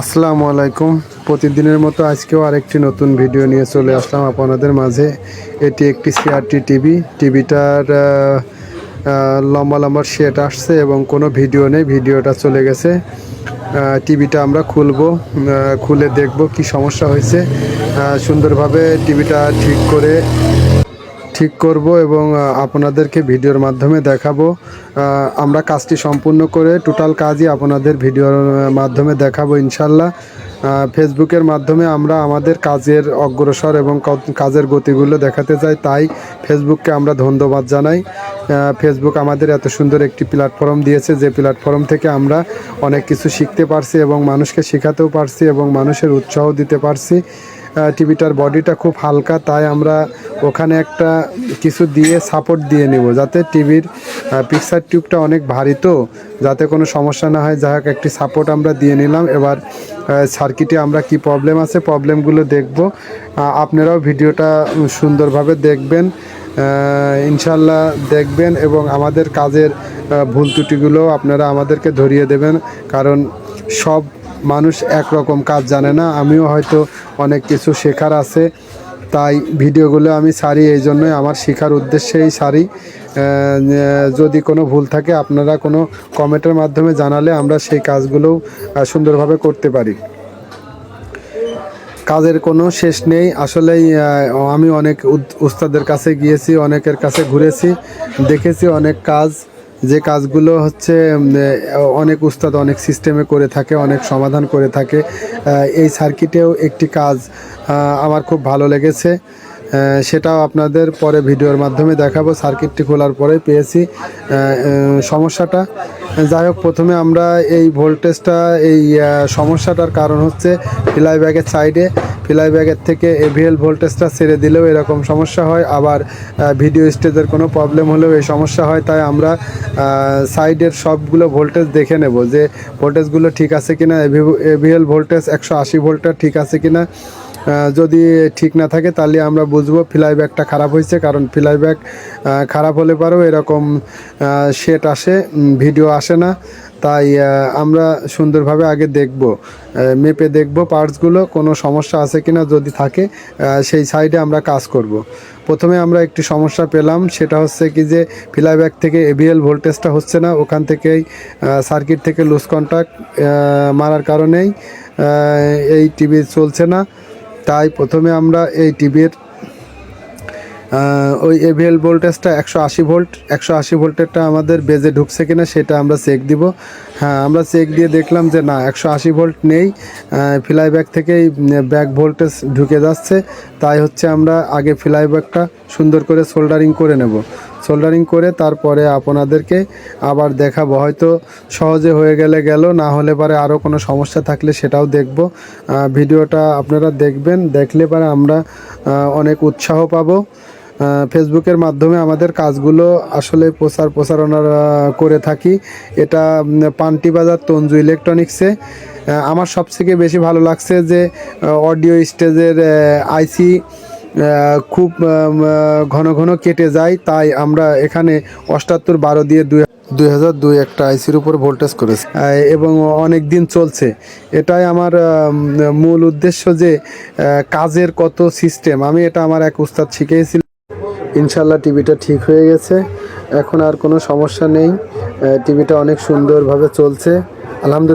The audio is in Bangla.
আসসালামু আলাইকুম। প্রতিদিনের মতো আজকেও আরেকটি নতুন ভিডিও নিয়ে চলে আসলাম আপনাদের মাঝে। এটি একটি সিআরটি টিভি। টিভিটার লম্বা লম্বা শেট আসছে এবং কোনো ভিডিও নেই, ভিডিওটা চলে গেছে। টিভিটা আমরা খুলবো খুলে দেখব কি সমস্যা হয়েছে। সুন্দরভাবে টিভিটা ঠিক করে ঠিক করব এবং আপনাদেরকে ভিডিওর মাধ্যমে দেখাবো। আমরা কাজটি সম্পূর্ণ করে টোটাল কাজই আপনাদের ভিডিওর মাধ্যমে দেখাবো ইনশাল্লাহ। ফেসবুকের মাধ্যমে আমরা আমাদের কাজের অগ্রসর এবং কাজের গতিগুলো দেখাতে চাই। তাই ফেসবুককে আমরা ধন্যবাদ জানাই। ফেসবুক আমাদের এত সুন্দর একটি প্ল্যাটফর্ম দিয়েছে, যে প্ল্যাটফর্ম থেকে আমরা অনেক কিছু শিখতে পারছি এবং মানুষকে শেখাতেও পারছি এবং মানুষের উৎসাহ দিতে পারছি। টিভিটার বডিটা খুব হালকা, তাই আমরা ওখানে একটা কিছু দিয়ে সাপোর্ট দিয়ে নেব, যাতে টিভির পিকচার টিউবটা অনেক ভারী তো, যাতে কোনো সমস্যা না হয়। যাই হোক, একটি সাপোর্ট আমরা দিয়ে নিলাম। এবার সার্কিটে আমরা কি প্রবলেম আছে প্রবলেমগুলো দেখব। আপনারাও ভিডিওটা সুন্দরভাবে দেখবেন ইনশাল্লাহ দেখবেন এবং আমাদের কাজের ভুল ত্রুটিগুলো আপনারা আমাদেরকে ধরিয়ে দেবেন। কারণ সব মানুষ একরকম কাজ জানে না। আমিও হয়তো অনেক কিছু শেখার আছে তাই ভিডিওগুলো আমি সারি এই জন্যই আমার শেখার উদ্দেশ্যেই সারি। যদি কোনো ভুল থাকে আপনারা কোনো কমেন্টের মাধ্যমে জানালে আমরা সেই কাজগুলোও সুন্দরভাবে করতে পারি। কাজের কোনো শেষ নেই। আসলেই আহ, আমি অনেক উস্তাদের কাছে গিয়েছি অনেকের কাছে ঘুরেছি দেখেছি অনেক কাজ। যে কাজগুলো হচ্ছে অনেক উস্তাদ অনেক সিস্টেমে করে থাকে, অনেক সমাধান করে থাকে এই সার্কিটেও একটি কাজ আমার খুব ভালো লেগেছে। সেটাও আপনাদের পরে ভিডিওর মাধ্যমে দেখাবো সার্কিটটি খোলার পরে পেয়েছি সমস্যাটা। যাই হোক, প্রথমে আমরা এই ভোল্টেজটা এই সমস্যাটার কারণ হচ্ছে ফ্লাই ব্যাগের সাইডে ফ্লাই ব্যাগের থেকে এভিএল ভোল্টেজটা ছেড়ে দিলেও এরকম সমস্যা হয়। আবার ভিডিও স্টেজের কোনো প্রবলেম হলেও এই সমস্যা হয়। তাই আমরা সাইডের সবগুলো ভোল্টেজ দেখে নেব যে ভোল্টেজগুলো ঠিক আছে কিনা। এভিএল ভোল্টেজ একশো আশি ভোল্টটা ঠিক আছে কিনা। যদি ঠিক না থাকে তাহলে আমরা বুঝব ফ্লাই ব্যাগটা খারাপ হয়েছে। কারণ ফ্লাই ব্যাগ খারাপ হলে পারেও এরকম শেট আসে ভিডিও আসে না। তাই আমরা সুন্দরভাবে আগে দেখব মেপে দেখব পার্টসগুলো, কোনো সমস্যা আছে কিনা যদি থাকে সেই সাইডে আমরা কাজ করব। প্রথমে আমরা একটি সমস্যা পেলাম, সেটা হচ্ছে কি যে ফ্লাই ব্যাগ থেকে এভিএল ভোল্টেজটা হচ্ছে না, ওখান থেকেই সার্কিট থেকে লুজ কন্ট্যাক্ট মারার কারণেই এই টিভি চলছে না তাই প্রথমে আমরা এই টিভির ওই এভিএল ভোল্টেজটা একশো আশি ভোল্ট একশো আশি ভোল্টেরটা আমাদের বেজে ঢুকছে কিনা সেটা আমরা চেক দিব। হ্যাঁ আমরা চেক দিয়ে দেখলাম যে না, একশো আশি ভোল্ট নেই ফ্লাই ব্যাগ থেকেই ব্যাক ভোল্টেজ ঢুকে যাচ্ছে। তাই হচ্ছে আমরা আগে ফ্লাই ব্যাগটা সুন্দর করে সোল্ডারিং করে নেব। সোল্ডারিং করে তারপরে আপনাদেরকে আবার দেখাবো। হয়তো সহজে হয়ে গেলে গেল, না হলে পরে আরও কোনো সমস্যা থাকলে সেটাও দেখব। ভিডিওটা আপনারা দেখবেন, দেখলে পরে আমরা অনেক উৎসাহ পাবো। ফেসবুকের মাধ্যমে আমাদের কাজগুলো আসলে প্রচার প্রচারণা করে থাকি। এটা পান্টি বাজার তঞ্জু ইলেকট্রনিক্সে। আমার সবথেকে বেশি ভালো লাগছে যে অডিও স্টেজের আইসি খুব ঘন ঘন কেটে যায়। তাই আমরা এখানে অষ্টাত্তর বারো দিয়ে দুই দুই হাজার দুই একটা আইসির উপর ভোল্টেজ করেছে। এবং অনেক দিন চলছে। এটাই আমার মূল উদ্দেশ্য যে কাজের কত সিস্টেম আমি এটা আমার এক উস্তাদ শিখিয়েছিল। ইনশাল্লাহ টিভিটা ঠিক হয়ে গেছে। এখন আর কোনো সমস্যা নেই। টিভিটা অনেক সুন্দরভাবে চলছে। আলহামদুলিল্লাহ।